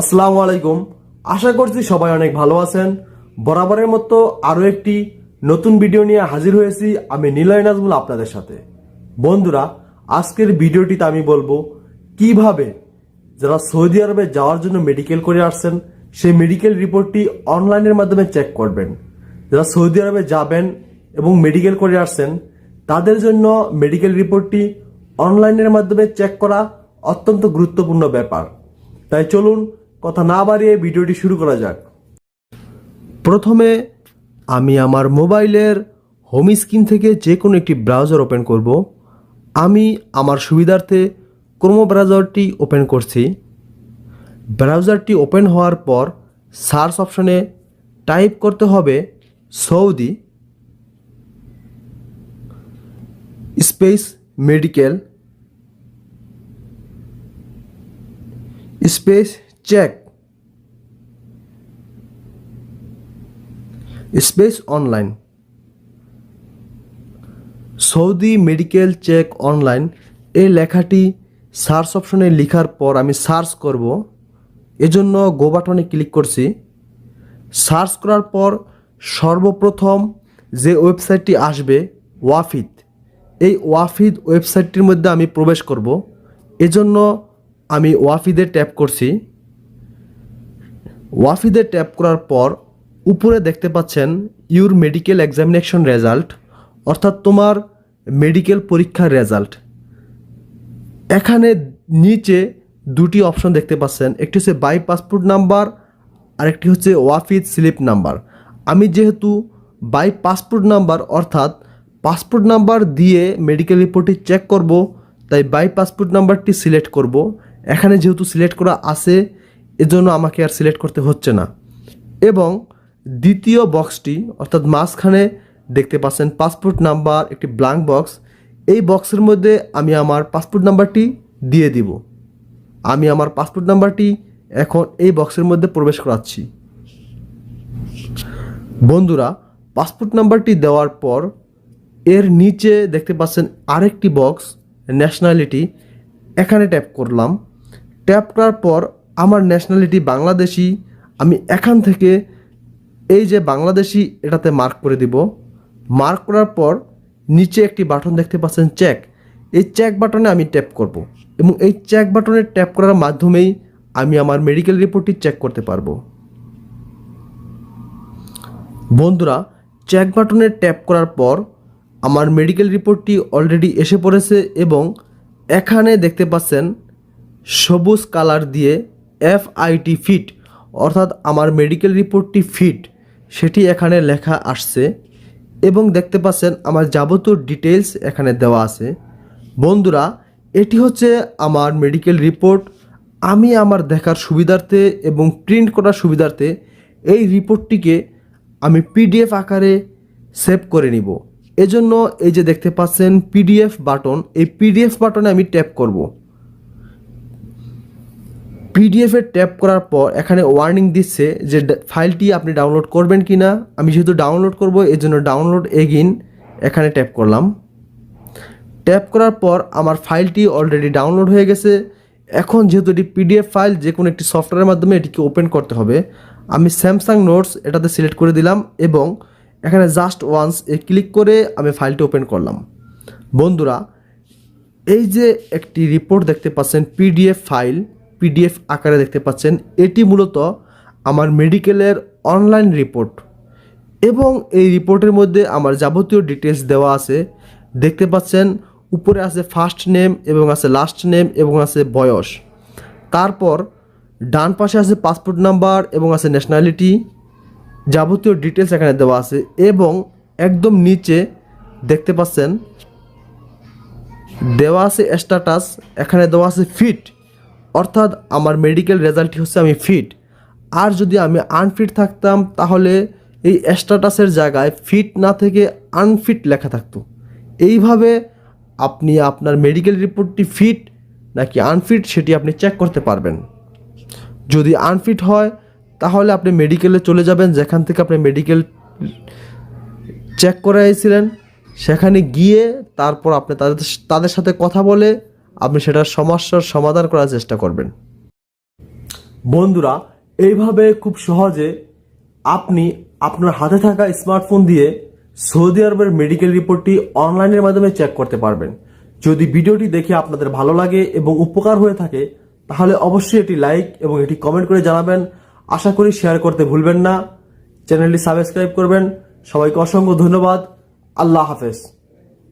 আসসালামু আলাইকুম। আশা করছি সবাই অনেক ভালো আছেন। বরাবরের মতো আরও একটি নতুন ভিডিও নিয়ে হাজির হয়েছি আমি নিলয় নাজমুল আপনাদের সাথে। বন্ধুরা, আজকের ভিডিওটিতে আমি বলব কীভাবে যারা সৌদি আরবে যাওয়ার জন্য মেডিকেল করে আসছেন, সেই মেডিকেল রিপোর্টটি অনলাইনের মাধ্যমে চেক করবেন। যারা সৌদি আরবে যাবেন এবং মেডিকেল করে আসছেন, তাদের জন্য মেডিকেল রিপোর্টটি অনলাইনের মাধ্যমে চেক করা অত্যন্ত গুরুত্বপূর্ণ ব্যাপার। তাই চলুন কথা না বাড়িয়ে ভিডিওটি শুরু করা যাক। প্রথমে আমি আমার মোবাইলের হোম স্ক্রিন থেকে যে কোনো একটি ব্রাউজার ওপেন করব। আমি আমার সুবিধার্থে ক্রোমো ব্রাউজারটি ওপেন করছি। ব্রাউজারটি ওপেন হওয়ার পর সার্চ অপশনে টাইপ করতে হবে Saudi space medical. Space check space online Saudi medical check online এই লেখাটি সার্চ অপশনে লেখার পর আমি সার্চ করব। এজন্য গো বাটনে ক্লিক করছি। সার্চ করার পর সর্বপ্রথম যে ওয়েবসাইটটি আসবে ওয়াফিদ এই ওয়াফিদ ওয়েবসাইটটির মধ্যে আমি প্রবেশ করব। এজন্য আমি ওয়াফিদে ট্যাপ করছি। ওয়াফিদে ট্যাপ করার পর উপরে দেখতে পাচ্ছেন ইউর মেডিকেল এক্সামিনেশন রেজাল্ট, অর্থাৎ তোমার মেডিকেল পরীক্ষার রেজাল্ট। এখানে নিচে দুটি অপশন দেখতে পাচ্ছেন, একটি হচ্ছে বাই পাসপোর্ট নাম্বার, আরেকটি হচ্ছে ওয়াফিদ স্লিপ নাম্বার। আমি যেহেতু বাই পাসপোর্ট নাম্বার, অর্থাৎ পাসপোর্ট নাম্বার দিয়ে মেডিকেল রিপোর্টটি চেক করব, তাই বাই পাসপোর্ট নাম্বারটি সিলেক্ট করব। এখানে যেহেতু সিলেক্ট করা আছে, এজন্য আমাকে আর সিলেক্ট করতে হচ্ছে না। এবং দ্বিতীয় বক্সটি, অর্থাৎ মাঝখানে দেখতে পাচ্ছেন পাসপোর্ট নাম্বার, একটি ব্ল্যাঙ্ক বক্স এই বক্সের মধ্যে আমি আমার পাসপোর্ট নাম্বারটি দিয়ে দিব। আমি আমার পাসপোর্ট নাম্বারটি এখন এই বক্সের মধ্যে প্রবেশ করাচ্ছি। বন্ধুরা, পাসপোর্ট নাম্বারটি দেওয়ার পর এর নিচে দেখতে পাচ্ছেন আরেকটি বক্স ন্যাশনালিটি এখানে ট্যাপ করলাম। ট্যাপ করার পর আমার ন্যাশনালিটি বাংলাদেশি, আমি এখান থেকে এই যে বাংলাদেশি এটাতে মার্ক করে দিব। মার্ক করার পর নিচে একটি বাটন দেখতে পাচ্ছেন চেক এই চেক বাটনে আমি ট্যাপ করব এবং এই চেক বাটনে ট্যাপ করার মাধ্যমেই আমি আমার মেডিকেল রিপোর্টটি চেক করতে পারব। বন্ধুরা চেক বাটনে ট্যাপ করার পর আমার মেডিকেল রিপোর্টটি অলরেডি এসে পড়েছে এবং এখানে দেখতে পাচ্ছেন সবুজ কালার দিয়ে এফ আইটি ফিট, অর্থাৎ আমার মেডিকেল রিপোর্টটি ফিট, সেটি এখানে লেখা আসছে। এবং দেখতে পাচ্ছেন আমার যাবতীয় ডিটেলস এখানে দেওয়া আছে। বন্ধুরা, এটি হচ্ছে আমার মেডিকেল রিপোর্ট। আমি আমার দেখার সুবিধার্থে এবং প্রিন্ট করার সুবিধার্থে এই রিপোর্টটিকে আমি পিডিএফ আকারে সেভ করে নিব। এজন্য এই যে দেখতে পাচ্ছেন পিডিএফ বাটন, এই পিডিএফ বাটনে আমি ট্যাপ করব। পিডিএফ ট্যাপ করার পর এখানে ওয়ার্নিং দিচ্ছে যে ফাইলটি আপনি ডাউনলোড করবেন কি না আমি যেহেতু ডাউনলোড করব এর জন্য ডাউনলোড এগিন এখানে ট্যাপ করলাম। ট্যাপ করার পর আমার ফাইলটি অলরেডি ডাউনলোড হয়ে গেছে। এখন যেহেতু এটি পিডিএফ ফাইল যে কোনো একটি সফটওয়্যারের মাধ্যমে এটিকে ওপেন করতে হবে। আমি স্যামসাং নোটস এটাতে সিলেক্ট করে দিলাম এবং এখানে জাস্ট ওয়ান্স এ ক্লিক করে আমি ফাইলটি ওপেন করলাম। বন্ধুরা, এই যে একটি রিপোর্ট দেখতে পাচ্ছেন পিডিএফ ফাইল পিডিএফ আকারে দেখতে পাচ্ছেন, এটি মূলত আমার মেডিকেলের অনলাইন রিপোর্ট। এবং এই রিপোর্টের মধ্যে আমার যাবতীয় ডিটেলস দেওয়া আছে। দেখতে পাচ্ছেন, উপরে আছে ফার্স্ট নেম এবং আছে লাস্ট নেম এবং আছে বয়স। তারপর ডান পাশে আছে পাসপোর্ট নাম্বার এবং আছে ন্যাশনালিটি যাবতীয় ডিটেলস এখানে দেওয়া আছে এবং একদম নিচে দেখতে পাচ্ছেন, দেওয়া আছে স্ট্যাটাস এখানে দেওয়া আছে ফিট অর্থাৎ আমার মেডিকেল রেজাল্টটি হচ্ছে আমি ফিট আর যদি আমি আনফিট থাকতাম, তাহলে এই স্ট্যাটাসের জায়গায় ফিট না থেকে আনফিট লেখা থাকতো। এইভাবে আপনি আপনার মেডিকেল রিপোর্টটি ফিট নাকি আনফিট সেটি আপনি চেক করতে পারবেন। যদি আনফিট হয়, তাহলে আপনি মেডিকেলে চলে যাবেন, যেখান থেকে আপনি মেডিকেল চেক করে এসেছিলেন সেখানে গিয়ে তারপর আপনি তাদের তাদের সাথে কথা বলে আপনি সেটার সমস্যার সমাধান করার চেষ্টা করবেন। বন্ধুরা, এইভাবে খুব সহজে আপনি আপনার হাতে থাকা স্মার্টফোন দিয়ে সৌদি আরবের মেডিকেল রিপোর্টটি অনলাইনের মাধ্যমে চেক করতে পারবেন। যদি ভিডিওটি দেখে আপনাদের ভালো লাগে এবং উপকার হয়ে থাকে, তাহলে অবশ্যই এটি লাইক এবং এটি কমেন্ট করে জানাবেন। আশা করি শেয়ার করতে ভুলবেন না। চ্যানেলটি সাবস্ক্রাইব করবেন। সবাইকে অসংখ্য ধন্যবাদ। আল্লাহ হাফেজ।